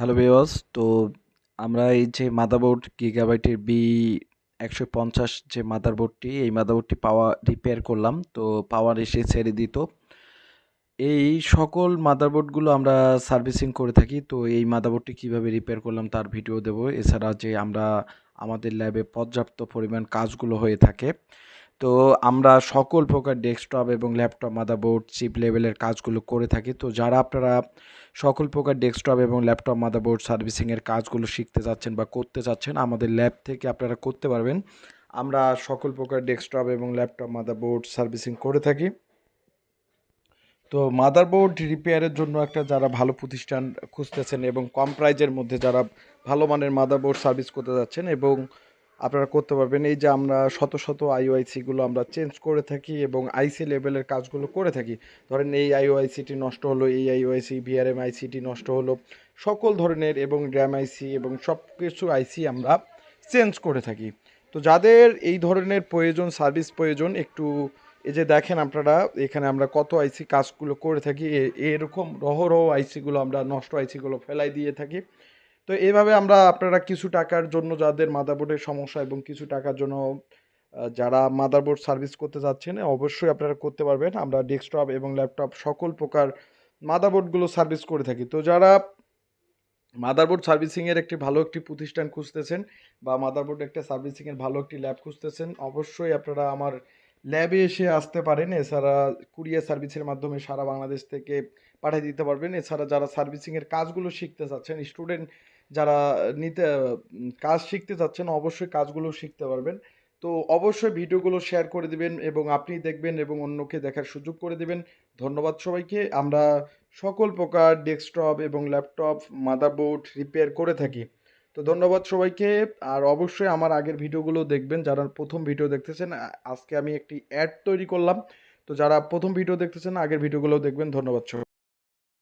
Hello viewers, তো আমরা এই যে মাদারবোর্ড গিগাবাইটের বি একশো পঞ্চাশ যে মাদারবোর্ডটি, এই মাদারবোর্ডটি পাওয়া রিপেয়ার করলাম, তো পাওয়ার এসে ছেড়ে দিত। এই সকল মাদারবোর্ডগুলো আমরা সার্ভিসিং করে থাকি, তো এই মাদারবোর্ডটি কীভাবে রিপেয়ার করলাম তার ভিডিও দেব। এছাড়া যে আমরা আমাদের ল্যাবে পর্যাপ্ত পরিমাণ কাজগুলো হয়ে থাকে তো আমরা সকল প্রকার ডেস্কটপ এবং ল্যাপটপ, মাদারবোর্ড, চিপ লেভেলের কাজগুলো করে থাকি। তো যারা আপনারা সকল প্রকার ডেস্কটপ এবং ল্যাপটপ, মাদারবোর্ড সার্ভিসিংয়ের কাজগুলো শিখতে চাচ্ছেন বা করতে চাচ্ছেন আমাদের ল্যাব থেকে আপনারা করতে পারবেন। আমরা সকল প্রকার ডেস্কটপ এবং ল্যাপটপ, মাদারবোর্ড সার্ভিসিং করে থাকি। তো মাদারবোর্ড রিপেয়ারের জন্য একটা যারা ভালো প্রতিষ্ঠান খুঁজতেছেন এবং কম প্রাইজের মধ্যে যারা ভালো মানের মাদারবোর্ড সার্ভিস করতে যাচ্ছেন এবং আপনারা করতে পারবেন। এই যে আমরা শত শত আইওআইসিগুলো আমরা চেঞ্জ করে থাকি এবং আইসি লেভেলের কাজগুলো করে থাকি। ধরেন এই আইওআইসিটি নষ্ট হলো, এই আইওআইসি বিআরএম আইসিটি নষ্ট হলো, সকল ধরনের এবং র্যাম আইসি এবং সব কিছু আইসি আমরা চেঞ্জ করে থাকি। তো যাদের এই ধরনের প্রয়োজন সার্ভিস প্রয়োজন, একটু এই যে দেখেন আপনারা, এখানে আমরা কত আইসি কাজগুলো করে থাকি। এরকম রহরহ আইসিগুলো আমরা, নষ্ট আইসিগুলো ফেলাই দিয়ে থাকি। তো এইভাবে আমরা আপনারা কিছু টাকার জন্য যাদের মাদারবোর্ডের সমস্যা এবং কিছু টাকার জন্য যারা মাদারবোর্ড সার্ভিস করতে যাচ্ছেন অবশ্যই আপনারা করতে পারবেন। আমরা ডেস্কটপ এবং ল্যাপটপ সকল প্রকার মাদারবোর্ডগুলো সার্ভিস করে থাকি। তো যারা মাদারবোর্ড সার্ভিসিংয়ের একটি ভালো একটি প্রতিষ্ঠান খুঁজতেছেন বা মাদারবোর্ড একটা সার্ভিসিংয়ের ভালো একটি ল্যাব খুঁজতেছেন, অবশ্যই আপনারা আমার ল্যাবে এসে আসতে পারেন। এছাড়া কুরিয়ার সার্ভিসের মাধ্যমে সারা বাংলাদেশ থেকে পাঠিয়ে দিতে পারবেন। এছাড়া যারা সার্ভিসিংয়ের কাজগুলো শিখতে চাচ্ছেন স্টুডেন্ট যারা নিতে কাজ শিখতে চাচ্ছেন অবশ্যই কাজগুলো শিখতে পারবেন। তো অবশ্যই ভিডিওগুলো শেয়ার করে দিবেন এবং আপনি দেখবেন এবং অন্যকে দেখার সুযোগ করে দিবেন। ধন্যবাদ সবাইকে। আমরা সকল প্রকার ডেস্কটপ এবং ল্যাপটপ মাদারবোর্ড রিপেয়ার করে থাকি। তো ধন্যবাদ সবাইকে। আর অবশ্যই আমার আগের ভিডিওগুলো দেখবেন। যারা প্রথম ভিডিও দেখতেছেন আজকে আমি একটি অ্যাড তৈরি করলাম। তো যারা প্রথম ভিডিও দেখতেছেন, আগের ভিডিওগুলো দেখবেন। ধন্যবাদ সবাই।